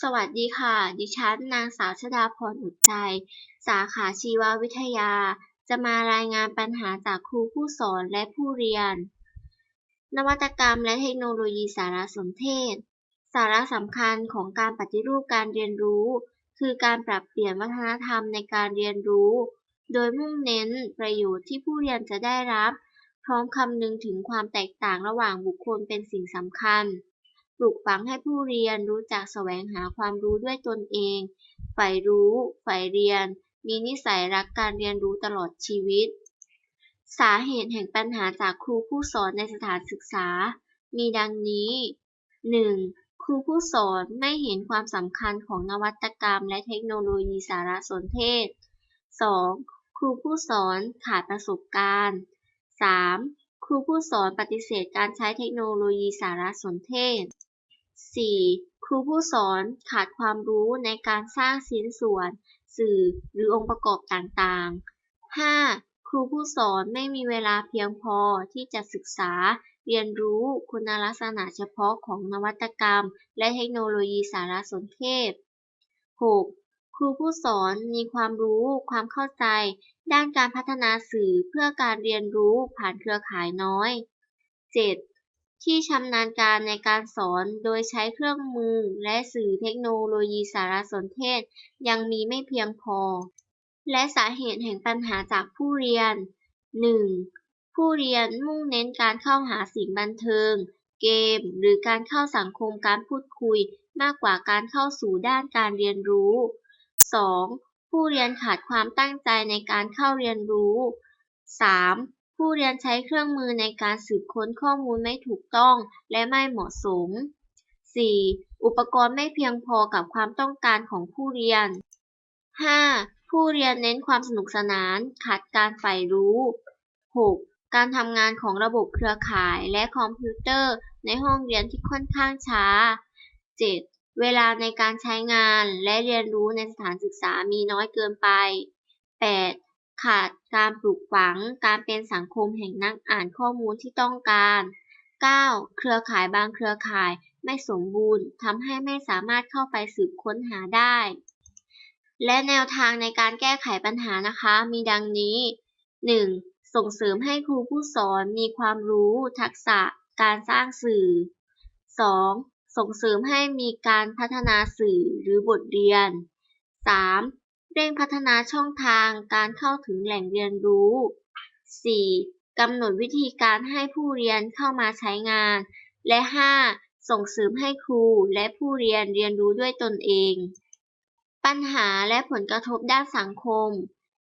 สวัสดีค่ะ ดิฉันนางสาวชดาพรอุดใจ สาขาชีววิทยา จะมารายงานปัญหาจากครูผู้สอนและผู้เรียน นวัตกรรมและเทคโนโลยีสารสนเทศ สาระสำคัญของการปฏิรูปการเรียนรู้ คือการปรับเปลี่ยนวัฒนธรรมในการเรียนรู้ โดยมุ่งเน้นประโยชน์ที่ผู้เรียนจะได้รับ พร้อมคำนึงถึงความแตกต่างระหว่างบุคคลเป็นสิ่งสำคัญ ลูกฝังให้ผู้เรียนรู้จักแสวงหาความรู้ด้วยตนเองใฝ่รู้ใฝ่เรียน มีนิสัยรักการเรียนรู้ตลอดชีวิต สาเหตุแห่งปัญหาจากครูผู้สอนในสถานศึกษา มีดังนี้ 1. ครูผู้สอนไม่เห็นความสำคัญของนวัตกรรม และเทคโนโลยีสารสนเทศ 2. ครูผู้สอนขาดประสบการณ์ 3. ครูผู้สอนปฏิเสธการใช้เทคโนโลยีสารสนเทศ 4. ครูผู้สอนขาดความรู้ในการสร้างชิ้นส่วน สื่อหรือองค์ประกอบต่างๆ 5. ครูผู้สอนไม่มีเวลาเพียงพอที่จะศึกษา เรียนรู้คุณลักษณะเฉพาะของนวัตกรรม และเทคโนโลยีสารสนเทศ 6. ครูผู้สอนมีความรู้ความเข้าใจ ด้านการพัฒนาสื่อเพื่อการเรียนรู้ผ่านเครือข่ายน้อย 7. ที่ชำนาญการในการสอนโดยใช้เครื่องมือและสื่อเทคโนโลยีสารสนเทศยังมีไม่เพียงพอ และสาเหตุแห่งปัญหาจากผู้เรียน 1. ผู้เรียนมุ่งเน้นการเข้าหาสิ่งบันเทิง เกม หรือการเข้าสังคมการพูดคุย มากกว่าการเข้าสู่ด้านการเรียนรู้ 2. ผู้เรียนขาดความตั้งใจในการเข้าเรียนรู้ 3. ผู้เรียนใช้เครื่องมือในการสืบค้นข้อมูลไม่ถูกต้องและไม่เหมาะสม 4. อุปกรณ์ไม่เพียงพอกับความต้องการของผู้เรียน 5. ผู้เรียนเน้นความสนุกสนาน ขาดการใฝ่รู้ 6. การทำงานของระบบเครือข่ายและคอมพิวเตอร์ในห้องเรียนที่ค่อนข้างช้า 7. เวลาในการใช้งานและเรียนรู้ในสถานศึกษามีน้อยเกินไป 8. ขาดการปลูกฝัง การเป็นสังคมแห่งนักอ่านข้อมูลที่ต้องการ 9. เครือข่ายบางเครือข่ายไม่สมบูรณ์ทำให้ไม่สามารถเข้าไปสืบค้นหาได้ และแนวทางในการแก้ไขปัญหานะคะ มีดังนี้ 1. ส่งเสริมให้ครูผู้สอนมีความรู้ ทักษะ การสร้างสื่อ 2. ส่งเสริมให้มีการพัฒนาสื่อหรือบทเรียน 3. เร่งพัฒนาช่องทางการเข้าถึงแหล่งเรียนรู้ 4. กำหนดวิธีการให้ผู้เรียนเข้ามาใช้งาน และ 5. ส่งเสริมให้ครูและผู้เรียนเรียนรู้ด้วยตนเอง ปัญหาและผลกระทบด้านสังคม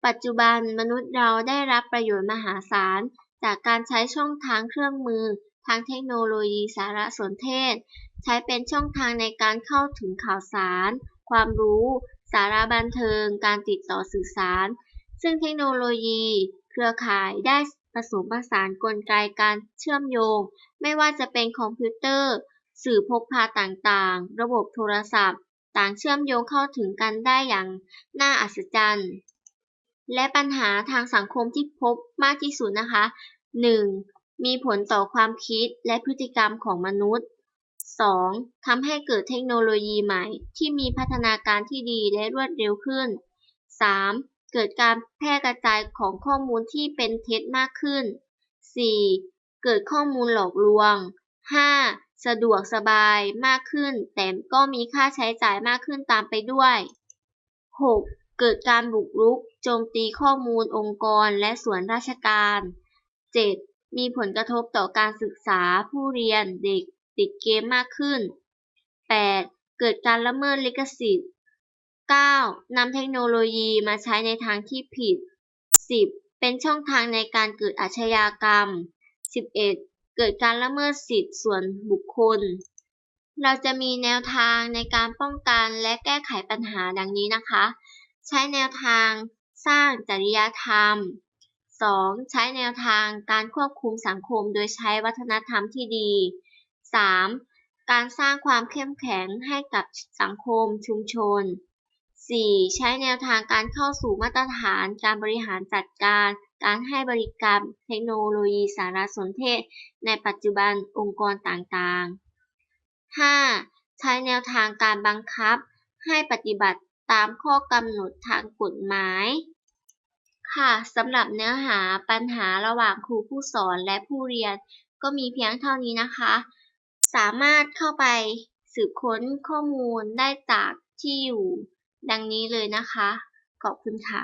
ปัจจุบันมนุษย์เราได้รับประโยชน์มหาศาล จากการใช้ช่องทางเครื่องมือ ทางเทคโนโลยีสารสนเทศ ใช้เป็นช่องทางในการเข้าถึงข่าวสาร ความรู้ สารบันเทิง การติดต่อสื่อสาร ซึ่งเทคโนโลยี เครือข่ายได้ผสมผสานกลไกการเชื่อมโยง ไม่ว่าจะเป็นคอมพิวเตอร์ สื่อพกพาต่างๆ ระบบโทรศัพท์ ต่างเชื่อมโยงเข้าถึงกันได้อย่างน่าอัศจรรย์ และปัญหาทางสังคมที่พบมากที่สุดนะคะ 1. มีผลต่อความคิดและพฤติกรรมของมนุษย์ 2. ทำให้เกิดเทคโนโลยีใหม่ ที่มีพัฒนาการที่ดีและรวดเร็วขึ้น 3. เกิดการแพร่กระจายของข้อมูลที่เป็นเท็จมากขึ้น 4. เกิดข้อมูลหลอกลวง 5. สะดวกสบายมากขึ้น แต่ก็มีค่าใช้จ่ายมากขึ้นตามไปด้วย 6. เกิดการบุกรุก โจมตีข้อมูลองค์กรและส่วนราชการ 7. มีผลกระทบต่อการศึกษาผู้เรียนเด็ก ติดเกมมากขึ้น 8. เกิดการละเมิดลิขสิทธิ์ 9. นำเทคโนโลยีมาใช้ในทางที่ผิด 10. เป็นช่องทางในการเกิดอาชญากรรม 11. เกิดการละเมิดสิทธิส่วนบุคคล เราจะมีแนวทางในการป้องกันและแก้ไขปัญหาดังนี้นะคะ ใช้แนวทางสร้างจริยธรรม 2. ใช้แนวทางการควบคุมสังคมโดยใช้วัฒนธรรมที่ดี 3. การสร้างความเข้มแข็งให้กับสังคมชุมชน 4. ใช้แนวทางการเข้าสู่มาตรฐานการบริหารจัดการ การให้บริการเทคโนโลยีสารสนเทศ ในปัจจุบันองค์กรต่างๆ 5. ใช้แนวทางการบังคับ ให้ปฏิบัติตามข้อกำหนดทางกฎหมาย ค่ะสำหรับเนื้อหาปัญหาระหว่างครูผู้สอนและผู้เรียน ก็มีเพียงเท่านี้นะคะ สามารถเข้าไปสืบค้นข้อมูลได้จากที่อยู่ดังนี้เลยนะคะ ขอบคุณค่ะ